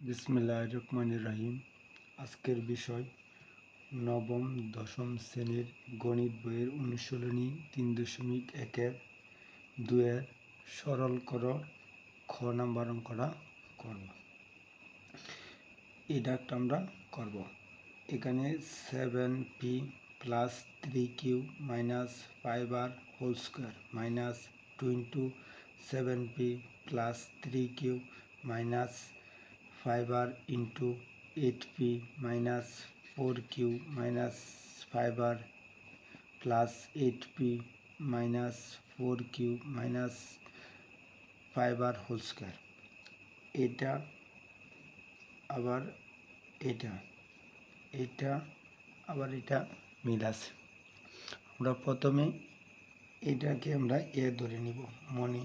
বিসমিল্লাহ রহমান রাহিম। আজকের বিষয়, নবম, দশম শ্রেণির গণিত বইয়ের অনুশীলনী তিন দশমিক একের দুয়ের সরল কর, খ নাম্বার অঙ্কটা করব। এটা একটা আমরা করব। এখানে seven P plus three Q minus five R whole square minus two into seven P plus three Q minus five R into eight P minus four Q minus five R plus eight P minus four Q minus five R whole square এটা আবার এটা এটা আবার এটা মিল আছে। আমরা প্রথমে এটাকে আমরা এ ধরে নিব। মনে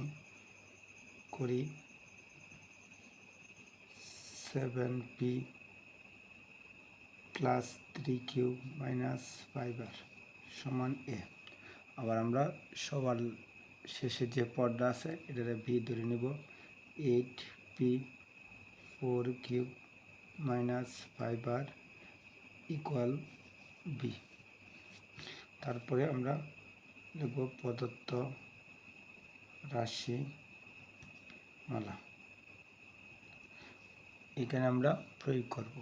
করি seven P plus three Q minus five R সমান এ আবার আমরা সবার শেষে যে পর্দা আছে এটাতে বি ধরে নিব। Eight P four Q minus five R equal B তারপরে আমরা লিখব প্রদত্ত রাশি মালা এখানে আমরা প্রয়োগ করব।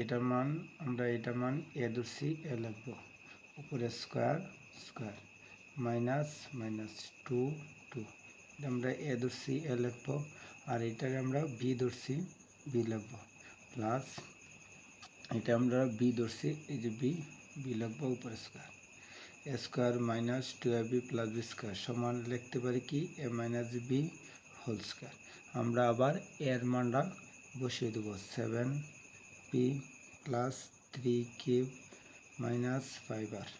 এটার মান, আমরা এটার মান এ ধরছি এ লিখব। উপরে square square minus minus two two এটা আমরা এ ধরছি এ লিখব আর এটাকে আমরা বি ধরছি বি লিখব। প্লাস এটা আমরা বি ধরছি এই যে বি বি লিখব উপরে square A square minus two A B plus B square সমান লিখতে পারি কি? A minus B whole square আমরা আবার এর মানটা বসিয়ে দেবো। Seven P plus three cube minus five R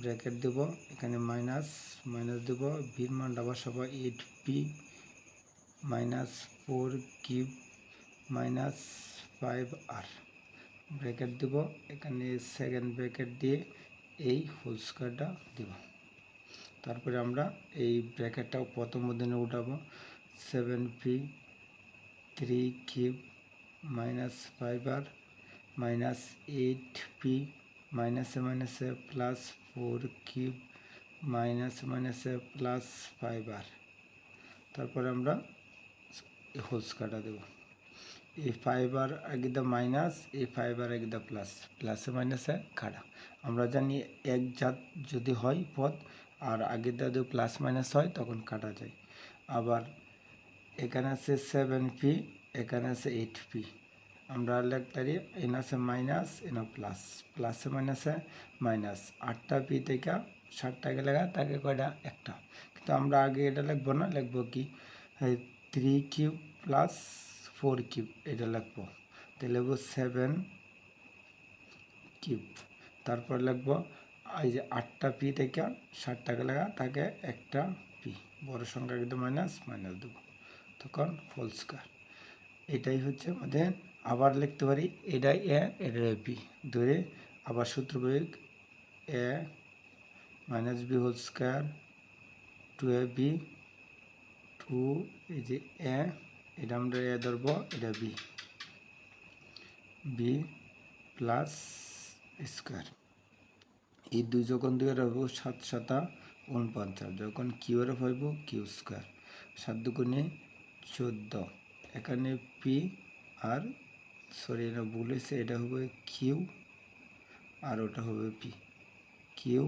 bracket দেব, এখানে মাইনাস মাইনাস দেব ভির মানটা বসাবো eight P minus four cube minus five R bracket দেব, এখানে সেকেন্ড ব্র্যাকেট দিয়ে এই হোল স্কোয়ারটা দেব। তারপরে আমরা এই ব্র্যাকেটটাও প্রথম দিনে উঠাবো। Seven P three cube minus five R minus eight P মাইনাসে মাইনাসে প্লাস ফোর কিউব মাইনাস মাইনাসে প্লাস ফাইভ আর তারপরে আমরা হোল স্কোয়ারটা দেবো। এই ফাইভ আর একদা মাইনাস এই ফাইভ আর একদা প্লাস প্লাসে মাইনাসে কাটা আমরা জানি এক জাত যদি হয় পদ আর আগের যদি প্লাস মাইনাস হয়, তখন কাটা যায়। আবার এখানে আছে সেভেন পি এখানে আছে এইট পি আমরা লিখতে পারি এন আছে মাইনাস এন প্লাস প্লাসে মাইনাসে মাইনাস আটটা পি থেকে ষাটটাকে লেখা তাকে কয়টা? একটা। কিন্তু আমরা আগে এটা লিখব না, লিখব কি? Three cube plus four cube এটা লিখব। তাহলে লিখব সেভেন কিউব তারপর লিখব, এই যে আটটা পি থেকে ষাটটাকে লেখা তাকে একটা পি বড় সংখ্যা কিন্তু মাইনাস মাইনাস দেবো। তখন হোল স্কোয়ার এটাই হচ্ছে আমাদের, আবার লিখতে পারি এটা এ এটা বি। ধরে আবার সূত্র প্রয়োগ, A minus B whole square two A B two এই যে এ, এটা আমরা এ ধরবো, এটা বি। বি প্লাস স্কোয়ার এই দুই যখন দুই রহব সাত সাতা উনপঞ্চাশ। যখন কিউ এর হইব কিউ স্কোয়ার সাত দুগুণে চোদ্দ। এখানে পি আর সরি এটা হয়েছে, এটা হবে কিউ আর ওটা হবে P Q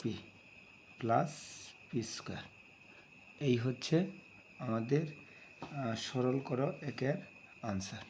P plus P square এই হচ্ছে আমাদের সরল করো একের আনসার